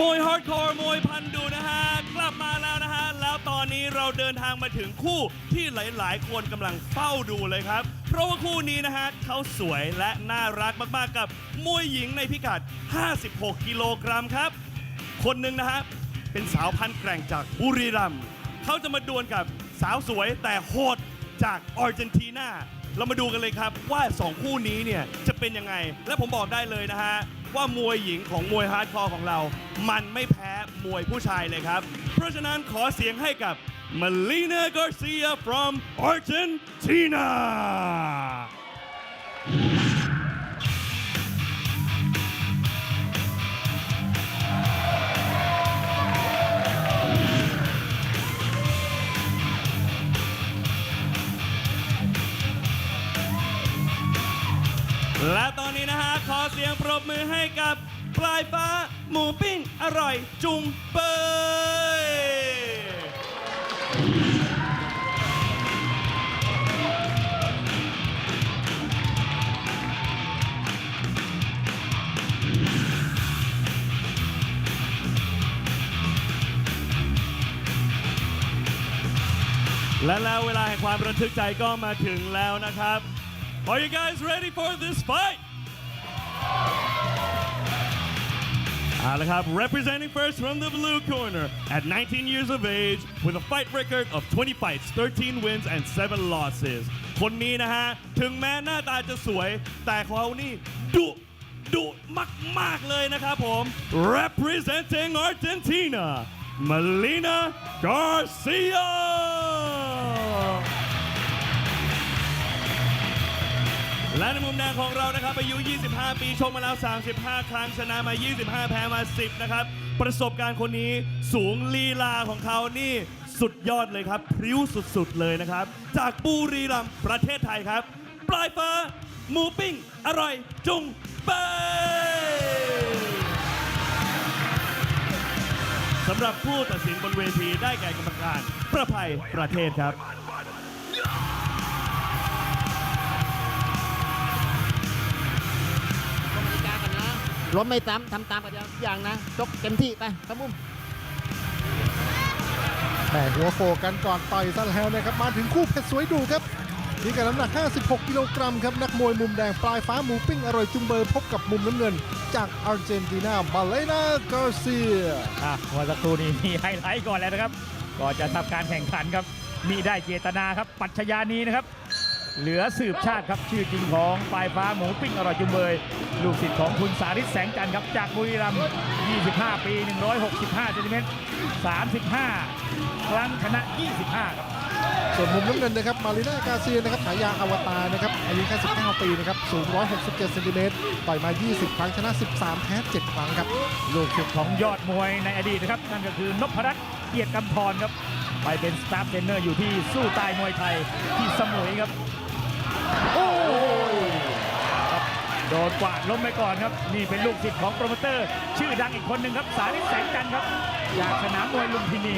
มวยฮาร์ดคอร์มวยพันดูนะฮะ กลับมาแล้วนะฮะ แล้วตอนนี้เราเดินทางมาถึงคู่ที่หลาย ๆ คนกำลังเฝ้าดูเลยครับ เพราะว่าคู่นี้นะฮะเขาสวยและน่ารักมาก ๆ กับมวยหญิงในพิกัด 56 กิโลกรัมครับ คนหนึ่งนะฮะ เป็นสาวพันแกร่งจากบุรีรัมย์เขาจะมาดวลกับสาวสวยแต่โหดจากอาร์เจนตินาเรามาดูกันเลยครับว่า 2 คู่นี้เนี่ยจะเป็นยังไง และผมบอกได้เลยนะฮะ ว่ามวยหญิงของมวยฮาร์ดคอร์ของเรา มันไม่แพ้มวยผู้ชายเลยครับ เพราะฉะนั้นขอเสียงให้กับ Melina Garcia from Argentina และตอนนี้นะฮะ ขอเสียงปรบมือให้กับปลายฟ้า หมูปิ้ง อร่อย จุงเบยและแล้วเวลาแห่งความระทึกใจก็มาถึงแล้วนะครับ Are you guys ready for this fight? เอาละครับ representing first from the blue corner at 19 years of age with a fight record of 20 fights 13 wins and 7 losses คนนี้นะฮะ ถึงแม้หน้าตาจะสวย แต่เขานี่ดุดุมาก ๆ เลยนะครับผม representing Argentina Melina Garcia และในมุมแดงของเรานะครับอายุ 25 ปี ชกมาแล้ว 35 ครั้ง ชนะมา 25 แพ้มา 10 นะครับ ประสบการณ์คนนี้สูงลีลาของเขานี่สุดยอดเลยครับ พริ้วสุดๆเลยนะครับ จากบุรีรัมย์ประเทศไทยครับ ปลายฟ้าหมูปิ้ง อร่อย จุงเบยสำหรับผู้ตัดสินบนเวทีได้แก่กรรมการประภัยประเทศครับ ล้มไม่ตามทำตามกันอย่างนะชกเต็มที่ไปครับมุมแต่หัวโขกกันก่อนต่อยซะแล้วนะครับ มาถึงคู่เพชรสวยดูครับนี่กับน้ำหนัก 56 กิโลกรัมครับ นักมวยมุมแดงปลายฟ้าหมูปิ้ง อร่อยจุงเบยพบกับมุมน้ำเงิน จากอาร์เจนตินาบาเลนากาเซียอะเมื่อสักครู่นี้มีไฮไลท์ก่อนแล้วนะครับ ก่อนจะทำการแข่งขันครับ มีได้เจตนาครับ ปัชญานีนะครับ เหลือสืบชาติครับชื่อจริงของปลายฟ้าหมูปิ้งอร่อยจุงเบย ลูกศิษย์ของคุณสาริศแสงจันทร์ครับจากบุรีรัมย์25 ปี 165เซนติเมตร35 ครั้งชนะ 25 ครับ ส่วนมุมน้ำเงินนะครับ มาริน่ากาเซียนะครับฉายาอวตารนะครับ อายุแค่19 ปีนะครับ สูง 167เซนติเมตรต่อยมา 20 ครั้งชนะ 13 แพ้ 7 ครั้งครับ ลูกศิษย์ของยอดมวยในอดีตนะครับ นั่นก็คือนพรัตน์เกียรติกำธรครับ ไปเป็นสตาฟเทรนเนอร์อยู่ที่สู้ใตายมวยไทยที่สมุยครับ โอ้ยครับโดนกวาดล้มไปก่อนครับ นี่เป็นลูกศิษย์ของโปรโมเตอร์ ชื่อดังอีกคนหนึ่งครับ สาริศแสงจันทร์ครับจากสนามมวยลุมพินี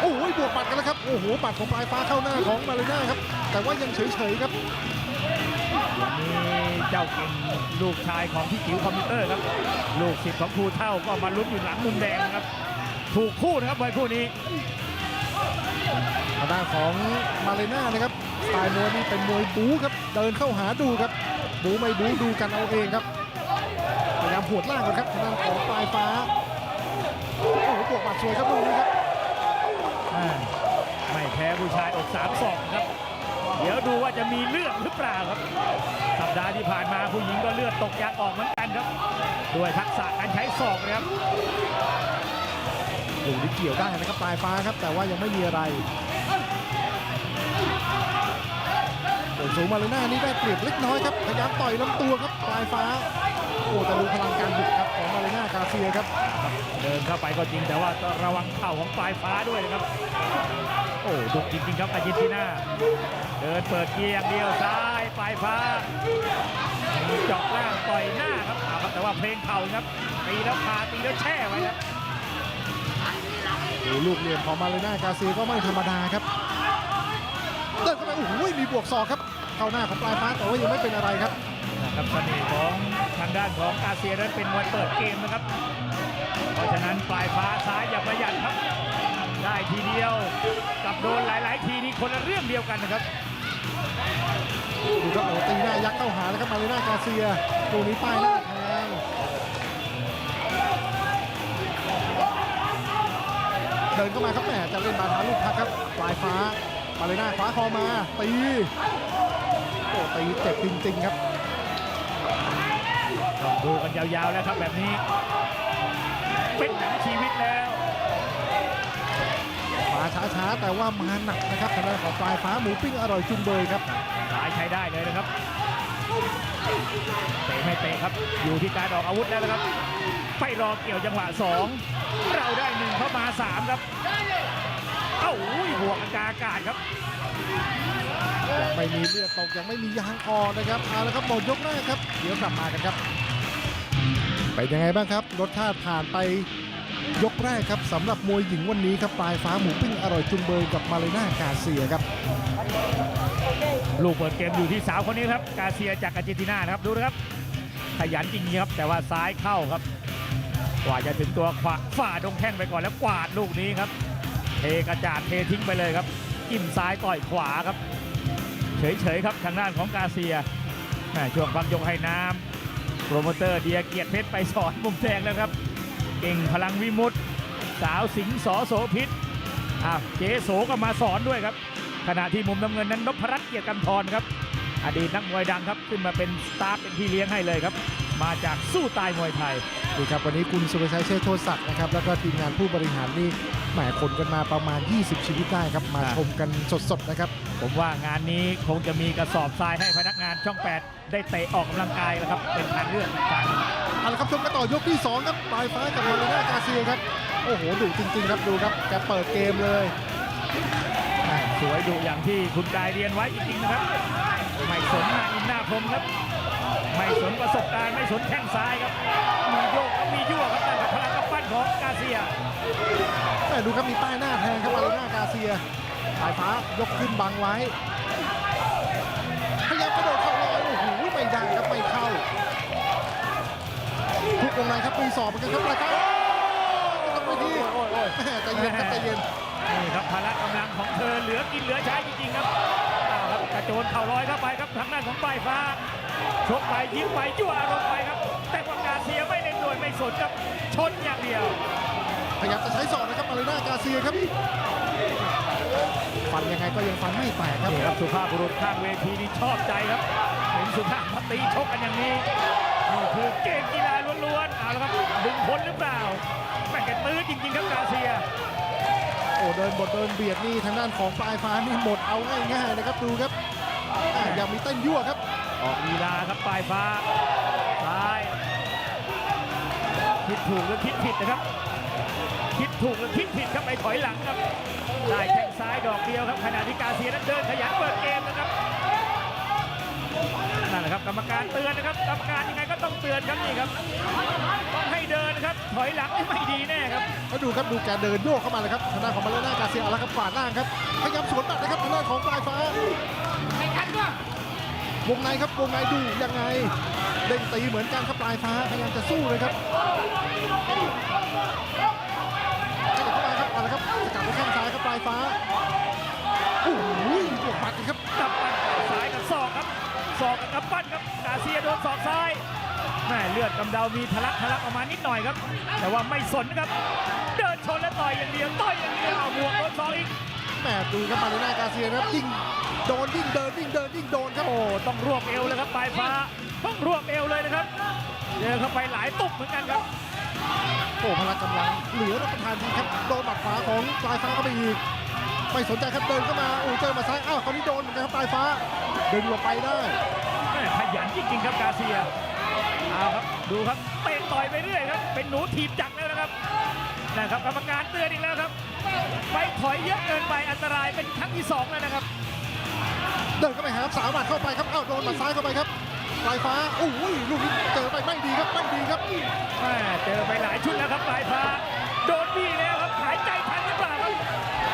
โอ้ยบวกปัดกันแล้วครับ โอ้โหปัดของปลายฟ้าเข้าหน้าของมาริน่าครับ แต่ว่ายังเฉยๆครับวันนี้เจ้าเก่งลูกชายของพี่จิ๋วคอมพิวเตอร์ครับ ลูกศิษย์ของครูเท่าก็มาลุ้นอยู่หลังมุมแดงนะครับ ถูกคู่นะครับมวยคู่นี้ทางด้านของมาเลน่านะครับ สไตล์มวยนี่เป็นมวยบู๊ครับเดินเข้าหาดูครับบู๊ไม่บู๊ดูกันเอาเองครับพยายามหวดล่างกันครับทางด้านของปลายฟ้าโอ้โหบวกหมัดสวยครับลูกนี้ครับอ่าไม่แพ้ผู้ชายอกสามศอกครับ เดี๋ยวดูว่าจะมีเลือดหรือเปล่าครับ สัปดาห์ที่ผ่านมาผู้หญิงก็เลือดตกยางออกเหมือนกันครับ ด้วยทักษะการใช้ศอกนะครับดูที่เกี่ยวได้นะครับปลายฟ้าครับ แต่ว่ายังไม่มีอะไร ส่วนสูงมาเลน่านี่ได้เปรียบเล็กน้อยครับพยายามต่อยลำตัวครับปลายฟ้าโอ้แต่ดูพลังการบุกครับของมาเลน่ากาเซียครับ เดินเข้าไปก็จริงแต่ว่าต้องระวังเข่าของปลายฟ้าด้วยนะครับ โอ้ดุจริงๆครับอาร์เจนตินาเดินเปิดเกียร์อย่างเดียวซ้ายปลายฟ้ามีเจาะล่างต่อยหน้าครับเอาครับแต่ว่าเพลงเข่าครับตีแล้วพาตีแล้วแช่ไว้ครับดูลูกเหลี่ยมของมาเลน่ากาเซียก็ไม่ธรรมดาครับเดินเข้าไปโอ้โหมีบวกศอกครับ เข้าหน้าของปลายฟ้าแต่ว่ายังไม่เป็นอะไรครับนะครับเสน่ห์ของทางด้านของอาเซียนั้นเป็นมวยเปิดเกมนะครับ เพราะฉะนั้นปลายฟ้าซ้ายอย่าประหยัดครับ ได้ทีเดียวกับโดนหลาย ๆ ทีนี่คนละเรื่องเดียวกันนะครับดูครับโอ้ตีหน้ายักษ์เข้าหาแล้วครับมาเลน่ากาเซียตัวนี้ป้ายหน้าแทงเดินเข้ามาครับแหมจะเล่นบาทาลูกพักครับปลายฟ้ามาเลน่าคว้าคอมาตี โอ้ตีเจ็บจริงๆครับต้องดูกันยาวๆแล้วครับแบบนี้ เป็นหนังชีวิตแล้ว มาช้าๆแต่ว่ามาหนักนะครับทางด้านของปลายฟ้าหมูปิ้งอร่อยจุงเบยครับสายใช้ได้เลยนะครับเตะไม่เตะครับ อยู่ที่การออกอาวุธแล้วนะครับ ไปรอเกี่ยวจังหวะสองเราได้หนึ่งเข้ามาสามครับ เอ้าอุ้ยบวกกลางอากาศครับยังไม่มีเลือดตกยังไม่มียางออกนะครับเอาละครับหมดยกแรกครับ เดี๋ยวกลับมากันครับเป็นยังไงบ้างครับรสชาติผ่านไปยกแรกครับสำหรับมวยหญิงวันนี้ครับปลายฟ้าหมูปิ้งอร่อยจุงเบยกับมาเลน่ากาเซียครับ ลูกเปิดเกมอยู่ที่สาวคนนี้ครับ กาเซียจากอาร์เจนตินานะครับดูนะครับ ขยันจริงๆครับ แต่ว่าซ้ายเข้าครับ กว่าจะถึงตัวขวาฝ่าดงแข้งไปก่อนแล้วกวาดลูกนี้ครับ เทกระจาดเททิ้งไปเลยครับจิ้มซ้ายต่อยขวาครับ เฉยๆครับทางด้านของกาเซียแม่ช่วงพักยกให้น้ำโปรโมเตอร์เดียเกียรติเพชรไปสอนมุมแดงแล้วครับ เก่งพลังวิมุตสาวสิงห์สอโสพิษอ้าวเจโสก็มาสอนด้วยครับ ขณะที่มุมน้ำเงินนั้นนพรัตน์เกียรติกำธรครับ อดีตนักมวยดังครับ ขึ้นมาเป็นสตาฟเป็นพี่เลี้ยงให้เลยครับ มาจากสู้ตายมวยไทยดูครับวันนี้คุณสุรชัยเชษฐ์โชติศักดิ์นะครับแล้วก็ทีมงานผู้บริหารนี่แหมคนกันมาประมาณ 20 ชีวิตได้ครับ มาครับชมกันสดๆนะครับ ผมว่างานนี้คงจะมีกระสอบทรายให้พนักงานช่อง 8 ได้เตะออกกำลังกายแล้วครับ เป็นทางเลือกอีกทางหนึ่งเอาละครับชมกันต่อยกที่ 2 ครับปลายฟ้ากับมาเลน่ากาเซียครับ โอ้โหดุจริง ๆ ครับดูครับแกเปิดเกมเลยอ่าสวยดุอย่างที่คุณกายเรียนไว้จริงๆนะครับไม่สนหน้าอินหน้าพรมครับ ไม่สนประสบการณ์ไม่สนแข้งซ้ายครับ มีโยกแล้วมียั่วครับแต่กับพลังกำปั้นของกาเซียแม่ดูครับมีป้ายหน้าแทงครับมาเลน่ากาเซียปลายฟ้ายกขึ้นบังไว้พยายามกระโดดเข้าลอยโอ้โหไม่ได้ครับไม่เข้าทุกวงในครับมีสอบเหมือนกันครับปลายฟ้าต้องไปที่แม่ใจเย็นครับใจเย็นนี่ครับพละกำลังของเธอเหลือกินเหลือใช้จริงๆครับเอาครับกระโจนเข่าลอยเข้าไปครับทางด้านของปลายฟ้า ชกไปยิ้มไปยั่วอารมณ์ไปครับ แต่ว่ากาเซียไม่เล่นด้วยไม่สนครับชนอย่างเดียวพยายามจะใช้ศอกนะครับมาเลน่ากาเซียครับฟันยังไงก็ยังฟันไม่แตกครับนี่ครับสุภาพบุรุษข้างเวทีนี่ชอบใจครับเห็นสุภาพมาตีชกกันอย่างนี้นี่คือเกมกีฬาล้วนๆเอาละครับดึงพ้นหรือเปล่าแม่งแกตื้อจริงๆครับกาเซียโอ้เดินบทเดินเบียดนี่ทางด้านของปลายฟ้านี่หมดเอาง่ายๆนะครับดูครับอะยังมีเต้นยั่วครับ ออกลีลาครับปลายฟ้าซ้าย คิดถูกหรือคิดผิดนะครับ คิดถูกหรือคิดผิดครับไปถอยหลังครับได้แข้งซ้ายดอกเดียวครับขณะที่กาเซียนั้นเดินขยันเปิดเกมนะครับนั่นแหละครับกรรมการเตือนนะครับกรรมการยังไงก็ต้องเตือนครับนี่ครับต้องให้เดินนะครับถอยหลังไม่ดีแน่ครับแล้วดูครับดูแกเดินโยกเข้ามาเลยครับทางด้านของมาเลน่ากาเซียอาละครับขวาล่างครับพยายามสวนบัดนะครับทางด้านของปลายฟ้า วงในครับวงในดูยังไงเด้งตีเหมือนกันครับปลายฟ้าพยายามจะสู้เลยครับขยับเข้ามาครับเอาละครับสกัดด้วยแข้งซ้ายครับปลายฟ้าโอ้โหบวกหมัดครับกำปั้นซ้ายกับศอกครับศอกกับกำปั้นครับกาเซียโดนศอกซ้ายแม่เลือดกำเดามีทะลักทะลักออกมานิดหน่อยครับ แต่ว่าไม่สนครับ เดินชนและต่อยอย่างเดียวต่อยอย่างเดียวเอาบวกโดนศอกอีกแหมดูครับมาเลน่ากาเซียนะครับยิ่ง โดนยิ่งเดินยิ่งเดินยิ่งโดนครับโอ้ต้องรวบเอวเลยครับปลายฟ้าต้องรวบเอวเลยนะครับเจอเข้าไปหลายตุบเหมือนกันครับโอ้พละกำลังเหลือรับประทานจริงครับโดนหมัดขวาของปลายฟ้าเข้าไปอีกไม่สนใจครับเดินเข้ามาโอ้เจอหมาซ้ายอ้าวคราวนี้โดนเหมือนกันครับปลายฟ้าดึงลงไปได้แม่ขยันจริงๆครับกาเซียเอาครับดูครับเตะต่อยไปเรื่อยครับเป็นหนูถีบจักรแล้วนะครับนะครับกรรมการเตือนอีกแล้วครับ ไปถอยเยอะเกินไปอันตรายเป็นครั้งที่สองแล้วนะครับ เดินเข้าไปหาครับสามหมัดเข้าไปครับอ้าวโดนหมัดซ้ายเข้าไปครับปลายฟ้าโอ้ยลูกนี้เจอไปไม่ดีครับไม่ดีครับแม่เจอไปหลายชุดแล้วครับปลายฟ้า โดนบี้แล้วครับหายใจทันหรือเปล่าครับ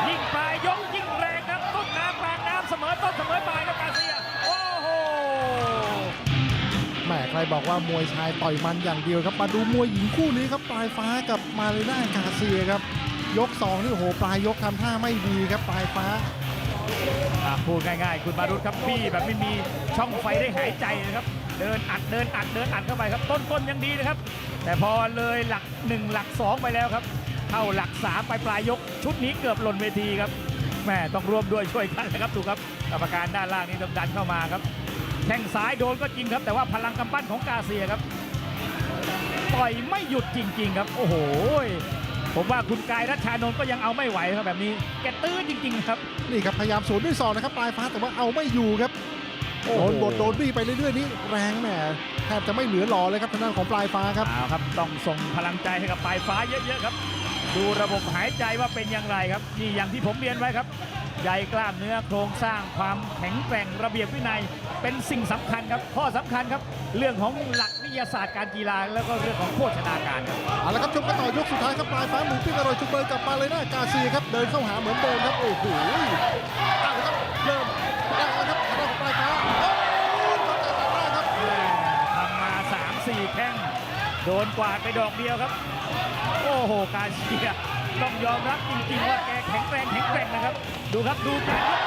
ยิ่งปลายยกยิ่งแรงครับต้นน้ำกลางน้ำเสมอต้นเสมอปลายครับกาเซียโอ้โหแหมใครรบอกว่ามวยชายต่อยมันอย่างเดียวครับมาดูมวยหญิงคู่นี้ครับปลายฟ้ากับมาเลน่ากาเซียครับยก2นี่โอ้โหปลายยกทำท่าไม่ดีครับปลายฟ้า อะพูดง่ายๆ คุณมารุตครับบี้แบบไม่มีช่องไฟได้หายใจนะครับ เดินอัดเดินอัดเดินอัดเข้าไปครับ ต้นๆยังดีนะครับ แต่พอเลยหลัก 1 หลัก 2 ไปแล้วครับ เข้าหลัก3ไปปลายยก ชุดนี้เกือบหล่นเวทีครับแม่ต้องร่วมด้วยช่วยกันนะครับถูกครับกรรมการด้านล่างนี่ต้ดันเข้ามาครับแข้งซ้ายโดนก็จริงครับ แต่ว่าพลังกำปั้นของกาเซียครับต่อยไม่หยุดจริง ๆ ครับ โอ้โห ผมว่าคุณกายรัชชานนท์ก็ยังเอาไม่ไหวครับแบบนี้ แกตื้อจริง ๆ ครับ นี่ครับพยายามสวนด้วยศอกนะครับปลายฟ้าแต่ว่าเอาไม่อยู่ครับโอ้โดโหนบดโดนบี้ไปเรื่อยๆนี่แรงแหมแทบจะไม่เหลือหล่อเลยครับทางด้านของปลายฟ้าครับเอาครับ ต้องส่งพลังใจให้กับปลายฟ้าเยอะๆครับ ดูระบบหายใจว่าเป็นอย่างไรครับนี่อย่างที่ผมเรียนไว้ครับใยกล้ามเนื้อโครงสร้างความแข็งแกร่งระเบียบวินัย เป็นสิ่งสำคัญครับข้อสำคัญครับ เรื่องของหลักวิ ทยาศาสตร์การกีฬาแล้วก็เรื่องของโภชนาการครับเอาละครับชมกันต่อยกสุดท้ายครับปลายฟ้าหมูปิ้งอร่อยชุบเบยกับมาเลน่ากาเซียครับเดินเข้าหาเหมือนเดิมครับโอ้โหเอาละครับเริ่มแรกแล้วครับทางด้านของปลายฟ้าโอ้ยมาแต่ตัดแรกครับทำมา3-4แข้งโดนกวาดไปดอกเดียวครับ โอ้โหการเชียร์ต้องยอมรับจริงๆว่าแกแข็งแรงแข็งแกร่งนะครับ ดูครับดูการยก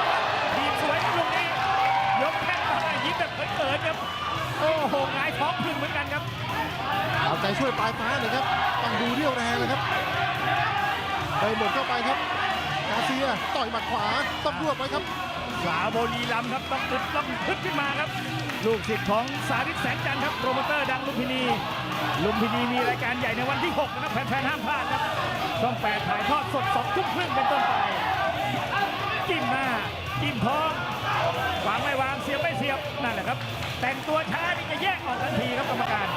ทีมสวยครับลูกนี้ยกแข้งมายิ้มแบบเขินๆครับโอ้โหหงาย ใจช่วยปลายฟ้าหน่อยครับต้องดูเรี่ยวแรงเลยครับเดินหมดเข้าไปครับกาเซียต่อยหมัดขวาต้องรวบไว้ครับสาวโบรีรัมย์ครับต้องตึดต้องพึดขึ้นมาครับ ลูกศิษย์ของสาริตแสงจันทร์ครับโปรโมเตอร์ดังลุมพินีลุมพินีมีรายการใหญ่ในวันที่ 6 นะครับแฟนๆห้ามพลาดครับช่องแปดถ่ายทอดสดสองทุ่มครึ่งเป็นต้นไปจิ้มหน้าจิ้มท้องวางไม่วางเสียบไม่เสียบนั่นแหละครับ แต่งตัวช้านี่จะแยกออกทันทีครับกรรมการ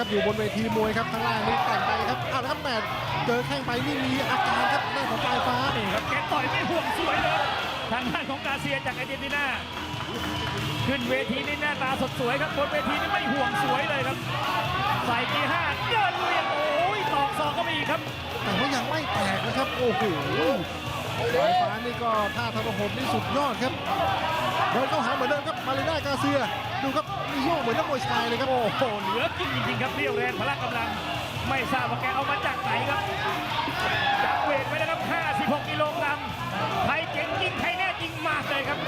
นานนะครับอยู่บนเวทีมวยครับข้างล่างนี่แต่งไปครับเอาละครับแมตช์เจอแข้งไปนี่มีอาการครับด้านของปลายฟ้านี่ครับแกต่อยไม่ห่วงสวยเลยทางด้านของกาเซียจากอาร์เจนตินาขึ้นเวทีนี่หน้าตาสดสวยครับบนเวทีนี่ไม่ห่วงสวยเลยครับใส่กีห้าเดินลุยโอ้ยตอกศอกก็มีอีกครับแต่ว่ายังไม่แตกนะครับโอ้โหสายฟ้านี่ก็ท่าทรหดนี่สุดยอดครับ เดินเข้าหาเหมือนเดิมครับมาเลน่ากาเซีย ดูครับมีโยกเหมือนนักมวยชายเลยครับโอ้โหเหลือกินจริงๆครับเรียวแรงพละกำลัง ไม่ทราบว่าแกเอามาจากไหนครับจับเวทไว้นะครับ 56กิโลกรัมใครเก่งจริงใครแน่จริงมากเลยครับ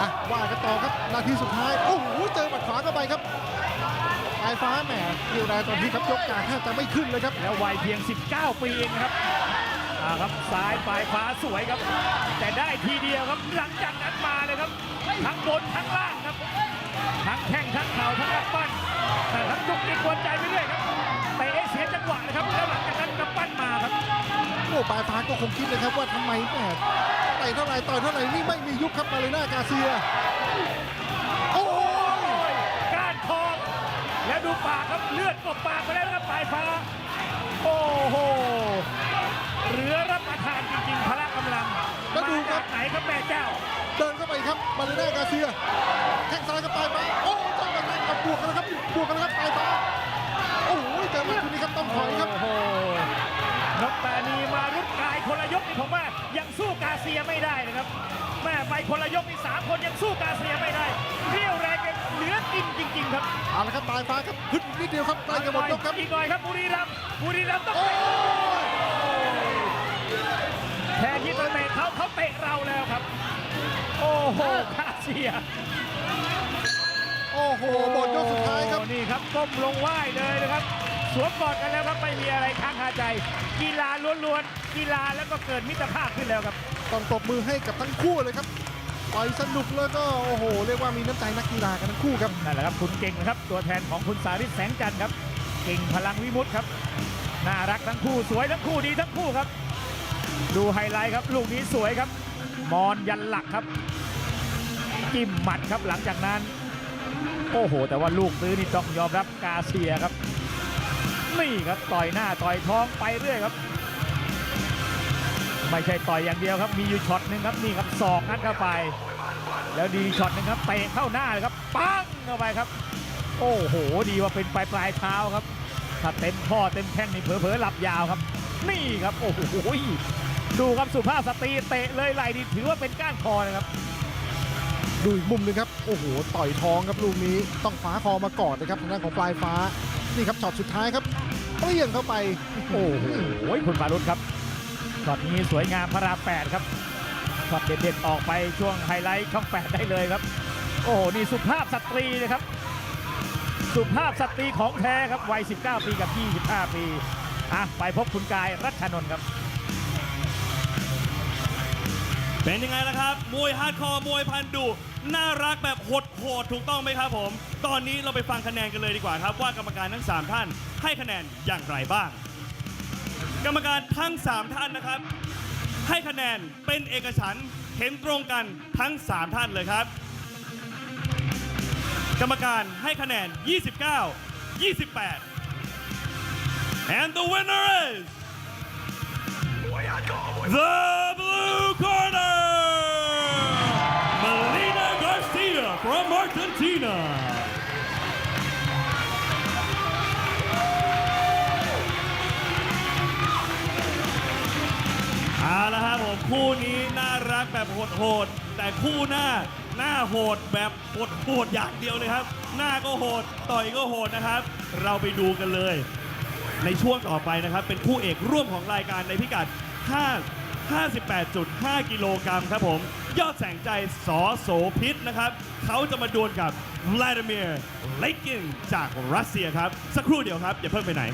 อะว่ากันต่อครับนาทีสุดท้ายโอ้โหเจอหมัดขวาเข้าไปครับปลายฟ้าแหมเรียวแรงตอนนี้ครับยกกลางแทบจะไม่ขึ้นเลยครับแล้ววัยเพียง 19 ปีเองนะครับ อ่าครับซ้ายปลายฟ้าสวยครับ แต่ได้ทีเดียวครับหลังจากนั้นมาเลยครับ ทั้งบนทั้งล่างครับ ทั้งแข้งทั้งเข่าทั้งอัปปั้นแต่ทั้งจุกจิกกวนใจไปเรื่อยครับเตะให้เสียจังหวะนะครับแล้วหลังจากนั้นกำปั้นมาครับโอ้ปลายฟ้าก็คงคิดเลยครับว่าทำไมแหมต่อยเท่าไหร่ต่อยเท่าไหร่นี่ไม่มียุบครับมาเลน่ากาเซียโอ้โหโอ้ยก้านคอแล้วดูปากครับเลือดกบปากไปแล้วนะครับปลายฟ้าโอ้โห เหลือรับประทานจริงๆ พละกำลังแล้วดูมาครัจาบกไหนครับแม่เจ้า เดินเข้าไปครับมาเลน่ากาเซียแข้งซ้ายกับปลายฟ้าโอ้จ้องกันแรงกับบวกกันนะครับบวกกันนะครับปลายฟ้าโอ้โหเจอหมัดคนนี้ครับต้องถอยครับ โอ้โหนกตานีมารุดกายคนละยกนี่ผมว่ายังสู้กาเซียไม่ได้นะครับ แม่ไปคนละยกนี่สามคนยังสู้กาเซียไม่ได้ เรี่ยวแรงกันเหลือกินจริง ๆ ครับเอาละครับปลายฟ้าครับพึ่งนิดเดียวครับใกล้จะหมดยกครับ อีกหน่อยครับบุรีรัมย์บุรีรัมย์ต้องโอ้เตะย เตะเขาเขาเตะเราแล้วครับ โอ้โหกาเซียโอ้โหหมดยกสุดท้ายครับโอ้นี่ครับก้มลงไหว้เลยนะครับ สวมกอดกันแล้วครับไม่มีอะไรค้างคาใจ กีฬาล้วนๆกีฬาแล้วก็เกิดมิตรภาพขึ้นแล้วครับ ต้องตบมือให้กับทั้งคู่เลยครับต่อยสนุกแล้วก็โอ้โห เรียกว่ามีน้ำใจนักกีฬากันทั้งคู่ครับนั่นแหละครับคุณเก่งนะครับ ตัวแทนของคุณสาริตแสงจันทร์ครับ เก่งพลังวิมุตต์ครับน่ารักทั้งคู่สวยทั้งคู่ดีทั้งคู่ครับ ดูไฮไลท์ครับ ลูกนี้สวยครับ มอนยันหลักครับ จิ้มหมัดครับหลังจากนั้น โอ้โห แต่ว่าลูกซื้อนี่ต้องยอมรับกาเซียครับ นี่ครับต่อยหน้าต่อยท้องไปเรื่อยครับ ไม่ใช่ต่อยอย่างเดียวครับ มีอยู่ช็อตหนึ่งครับนี่ครับศอกงัดเข้าไป แล้วดีช็อตหนึ่งครับเตะเข้าหน้าเลยครับปังเข้าไปครับ โอ้โห ดีว่าเป็นปลายปลายเท้าครับถ้าเต็มข้อเต็มแข้งนี่เผลอๆหลับยาวครับ นี่ครับ โอ้โห ดูครับสุภาพสตรีเตะเลยไหล่นี่ถือว่าเป็นก้านคอนะครับ ดูอีกมุมหนึงครับ โอ้โห ต่อยท้องครับลูกนี้ต้องฟ้าคอมาก่อนนะครับทางด้านของปลายฟ้า นี่ครับช็อตสุดท้ายครับเปรี้ยงเข้าไป โอ้โหโอ้ยคุณมารุตครับช็อตนี้สวยงามพระรามแปดครับช็อตเด็ดๆออกไปช่วงไฮไลท์ช่องแปดได้เลยครับ โอ้โห นี่สุภาพสตรีนะครับ สุภาพสตรีของแท้ครับวัย 19 ปีกับ 25 ปีอะไปพบคุณกายรัชนนท์ครับ เป็นยังไงล่ะครับ มวยฮาร์ดคอร์มวยพันดุน่ารักแบบโหดๆถูกต้องไหมครับผม ตอนนี้เราไปฟังคะแนนกันเลยดีกว่าครับ ว่ากรรมการทั้ง 3 ท่านให้คะแนนอย่างไรบ้าง กรรมการทั้ง 3 ท่านนะครับ ให้คะแนนเป็นเอกฉันท์เห็นตรงกันทั้ง 3 ท่านเลยครับ กรรมการให้คะแนน 29 28 and the winner is The คู่นี้น่ารักแบบโหดๆแต่คู่หน้าหน้าโหดแบบโหดๆอย่างเดียวเลยครับ หน้าก็โหดต่อยก็โหดนะครับ เราไปดูกันเลย ในช่วงต่อไปนะครับ เป็นคู่เอกร่วมของรายการในพิกัด 5 58.5 กิโลกรัมครับผม ยอดแสงใจสอโสพิษนะครับ เขาจะมาดวลกับวลาดิเมียร์เลกินจากรัสเซียครับ สักครู่เดียวครับ อย่าเพิ่งไปไหน